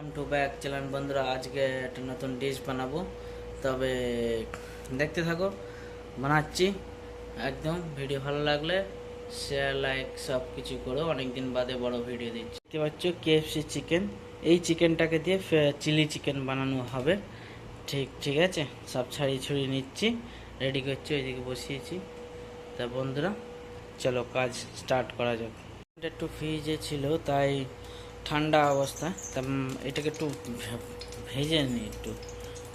Welcome to back channel বন্ধুরা, আজকে একটা নতুন ডিশ বানাবো। তবে দেখতে থাকো, বানাচ্ছি। একদম ভিডিও ভালো লাগলে শেয়ার লাইক সব কিছু করো। অনেকদিন বাদে বড় ভিডিও দিচ্ছি। দেখতে পাচ্ছ কেএফসি চিকেন এই চিকেনটাকে দিয়ে চিলি চিকেন বানানো হবে। ঠিক ঠিক আছে? সব ছাড়িয়ে ছড়িয়ে নিচ্ছি। রেডি করছি, ওইদিকে বসিয়েছি। তা বন্ধুরা, চলো কাজ স্টার্ট করা যাক। একটু ফ্রিজে ছিল, তাই ঠান্ডা অবস্থা, তা এটাকে একটু ভেজে নিই একটু,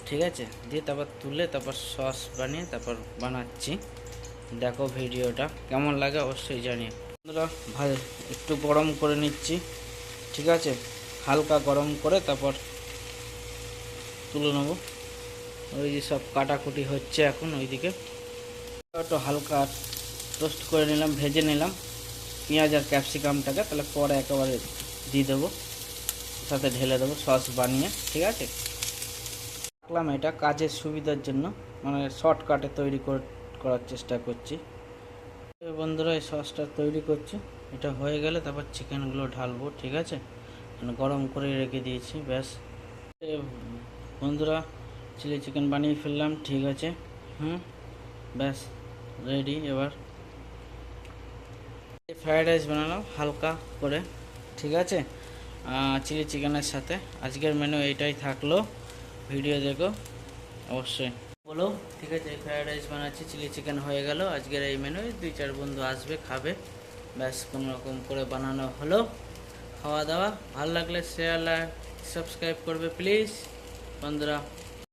ঠিক আছে? দিয়ে তারপর তুলে তারপর সস বানিয়ে তারপর বানাচ্ছি। দেখো ভিডিওটা, কেমন লাগে অবশ্যই জানিয়ে বন্ধুরা ভাই একটু গরম করে নিচ্ছি, ঠিক আছে? হালকা গরম করে তারপর তুলে নেব। ওই যে সব কাটাকুটি হচ্ছে এখন ওইদিকে। একটু হালকা টোস্ট করে নিলাম, ভেজে নিলাম। পেঁয়াজ আর ক্যাপসিকামটাকে তাহলে পরে একেবারে দিয়ে দেবো, সাথে ঢেলে দেবো সস বানিয়ে, ঠিক আছে? রাখলাম এটা কাজের সুবিধার জন্য মানে শর্টকাটে তৈরি কর- করার চেষ্টা করছি। বন্ধুরা, এই সসটা তৈরি করছি। এটা হয়ে গেলে তারপর চিকেনগুলো ঢালবো, ঠিক আছে? মানে গরম করে রেখে দিয়েছি, ব্যাস। বন্ধুরা, চিলি চিকেন বানিয়ে ফেললাম, ঠিক আছে? হুম, ব্যাস, রেডি, এবার। ফ্রায়েড রাইস বানালাম হালকা করে। ঠিক আছে? চিলি চিকেনের সাথে। আজকের মেনু এইটাই থাকল। ভিডিও দেখো। অবশ্যই। বলো, ঠিক আছে ফ্রায়েড রাইস বানাচ্ছি, চিলি চিকেন হয়ে গেল। আজকের এই মেনু দুই চার বন্ধু আসবে, খাবে। ব্যাস রকম করে বানানো হলো। খাওয়া দাওয়া। ভালো লাগলে শেয়ার লাইক সাবস্ক্রাইব করবে প্লিজ বন্ধুরা